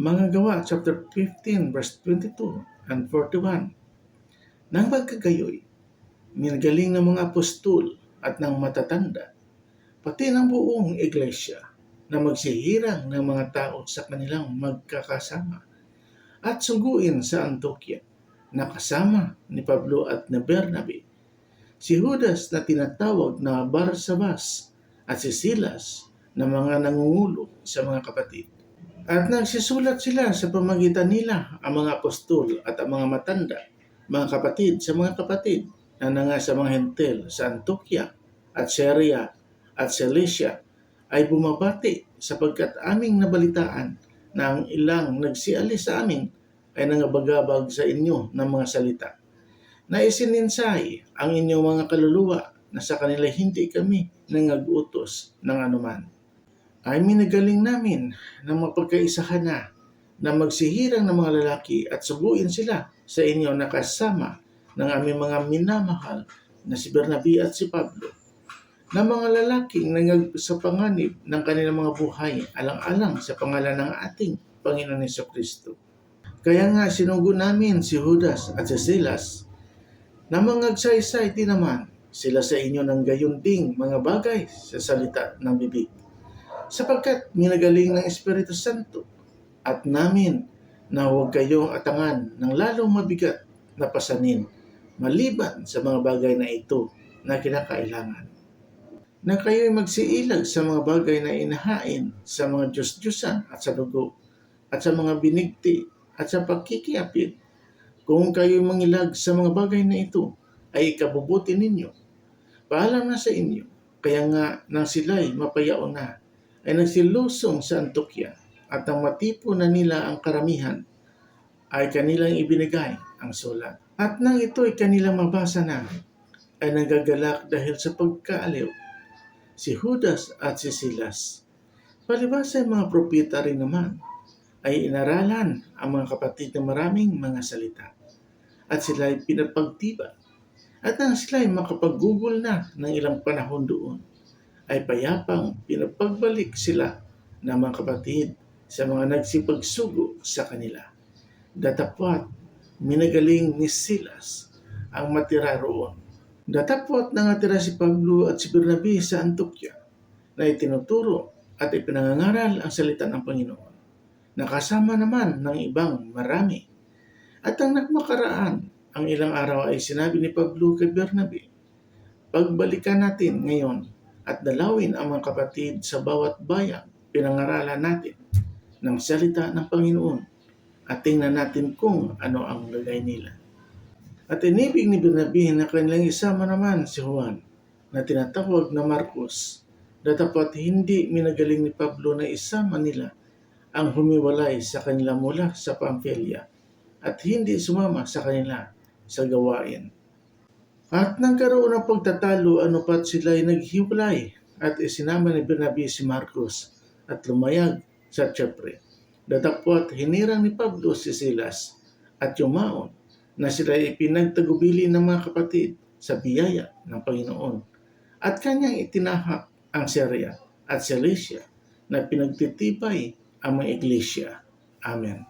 Mga gawa, chapter 15, verse 22 and 41. Nang magkagayoy, minagaling ng mga apostol at ng matatanda, pati ng buong iglesia na magsihirang ng mga tao sa kanilang magkakasama at suguin sa Antokya na kasama ni Pablo at ni Bernabe. Si Judas na tinatawag na Barsabas at si Silas na mga nangungulo sa mga kapatid. At nagsisulat sila sa pamagitan nila ang mga apostol at ang mga matanda, mga kapatid sa mga kapatid na nanga sa mga hentel sa Antokya at Syria at Cilicia ay bumabati sapagkat aming nabalitaan na ang ilang nagsialis sa amin ay nangabagabag sa inyo ng mga salita. Na isininsay ang inyong mga kaluluwa na sa kanila hindi kami nangagutos ng anuman. Ay minagaling namin na mapagkaisahan na na magsihirang ng mga lalaki at suguin sila sa inyo na kasama ng aming mga minamahal na si Bernabe at si Pablo na mga lalaking nangag sa panganib ng kanilang mga buhay alang-alang sa pangalan ng ating Panginoon Heso Kristo. Kaya nga sinugo namin si Judas at si Silas na mangagsaysay din naman sila sa inyo ng gayon ding mga bagay sa salita ng bibig. Sapagkat minagaling ng Espiritu Santo at namin na huwag kayong atangan ng lalong mabigat na pasanin maliban sa mga bagay na ito na kinakailangan. Na kayo'y magsiilag sa mga bagay na inahain sa mga Diyos-Diyosan at sa dugo at sa mga binigti at sa pagkikiapid. Kung kayo'y mangilag sa mga bagay na ito, ay ikabubuti ninyo. Paalam na sa inyo, kaya nga nang sila'y mapayaon na, ay nagsilusong sa Antokya at ang matipo na nila ang karamihan ay kanilang ibinigay ang sulat. At nang ito ay kanilang mabasa na, ay nagagalak dahil sa pagkaaliw si Judas at si Silas. Palibasa ay mga propeta rin naman ay inaralan ang mga kapatid ng maraming mga salita at sila ay pinapagtiba. At nang sila ay makapag-google na ng ilang panahon doon, ay payapang pinapagbalik sila ng mga kapatid sa mga nagsipagsugo sa kanila. Datapwat, minagaling ni Silas ang matira roon. Datapwat nangatira si Pablo at si Bernabe sa Antokya na itinuturo at ipinangangaral ang salita ng Panginoon. Nakasama naman ng ibang marami. At ang nagmakaraan, ang ilang araw ay sinabi ni Pablo kay Bernabe, Pagbalikan natin ngayon at dalawin ang mga kapatid sa bawat bayan pinangaralan natin ng salita ng Panginoon at tingnan natin kung ano ang lagay nila. At inibig ni Bernabe na kanilang isama naman si Juan na tinatawag na Marcos datapat hindi minagaling ni Pablo na isama nila ang humiwalay sa kanila mula sa Pamphylia at hindi sumama sa kanila sa gawain. At nagkaroon ng pagtatalo ano pat sila ay naghiwalay at isinama ni Bernabe si Marcos at lumayag sa Chipre. Datapwat hinirang ni Pablo si Silas at yumaon na sila ay pinagtagubili ng mga kapatid sa biyaya ng Panginoon at kanyang itinahak ang Syria at Cilicia na pinagtitibay ang mga iglesia. Amen.